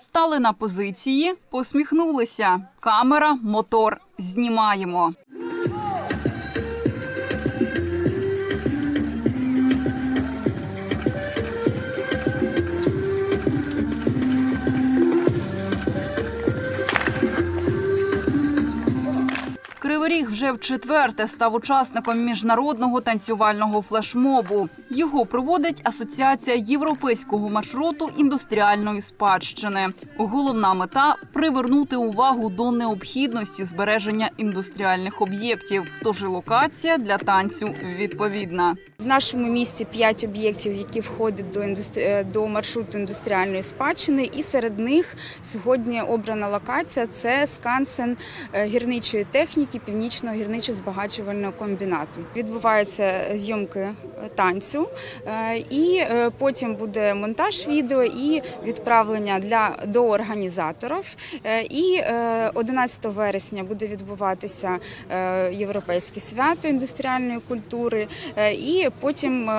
Стали на позиції, посміхнулися. Камера, мотор, знімаємо. Кривий вже вчетверте став учасником міжнародного танцювального флешмобу. Його проводить Асоціація європейського маршруту індустріальної спадщини. Головна мета привернути увагу до необхідності збереження індустріальних об'єктів. Тож і локація для танцю відповідна. В нашому місті п'ять об'єктів, які входять до індустрі... е, до маршруту індустріальної спадщини, і серед них сьогодні обрана локація це скансен е, гірничої техніки північного гірничо-збагачувального комбінату. Відбуваються зйомки е, танцю, е, і е, потім буде монтаж відео і відправлення для до організаторів. І е, 11 вересня буде відбуватися європейське свято індустріальної культури. І потім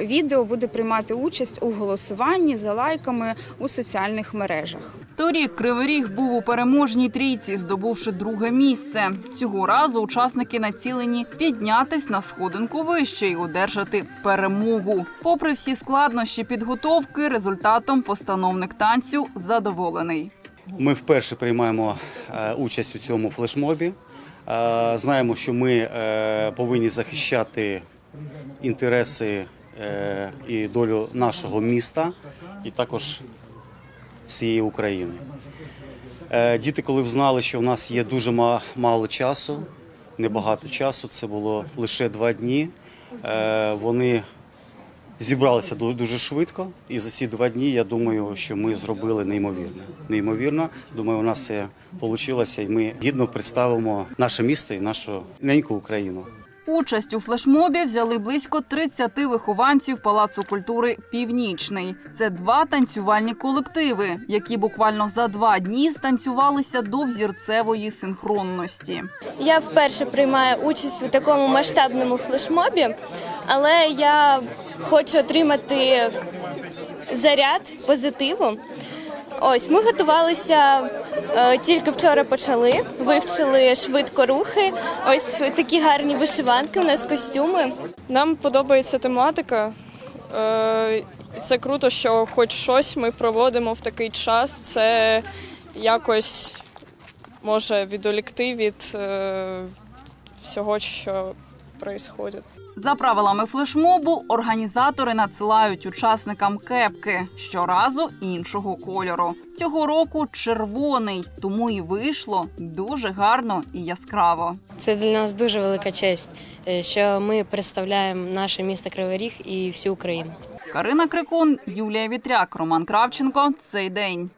відео буде приймати участь у голосуванні за лайками у соціальних мережах. Торік Кривий Ріг був у переможній трійці, здобувши друге місце. Цього разу учасники націлені піднятись на сходинку вище і одержати перемогу. Попри всі складнощі підготовки, результатом постановник танцю задоволений. Ми вперше приймаємо е, участь у цьому флешмобі. Е, Знаємо, що ми е, повинні захищати інтереси і долю нашого міста і також всієї України. Е, Діти, коли взнали, що в нас є дуже мало часу, небагато часу, це було лише два дні. е, Вони зібралися ду- дуже швидко, і за ці два дні я думаю, що ми зробили неймовірно. Неймовірно. Думаю, у нас це вийшло, і ми гідно представимо наше місто і нашу неньку Україну. Участь у флешмобі взяли близько 30 вихованців Палацу культури Північний. Це два танцювальні колективи, які буквально за два дні станцювалися до взірцевої синхронності. Я вперше приймаю участь у такому масштабному флешмобі, але я хочу отримати заряд позитиву. Ось ми готувалися е, тільки вчора почали, вивчили швидко рухи. Ось такі гарні вишиванки. У нас костюми. Нам подобається тематика. Е, Це круто, що хоч щось ми проводимо в такий час. Це якось може відволікти від е, всього, що відбувається. За правилами флешмобу організатори надсилають учасникам кепки щоразу іншого кольору. Цього року червоний, тому і вийшло дуже гарно і яскраво. Це для нас дуже велика честь, е, що ми представляємо наше місто Кривий Ріг і всю Україну. Карина Крикун, Юлія Вітряк, Роман Кравченко. Цей день.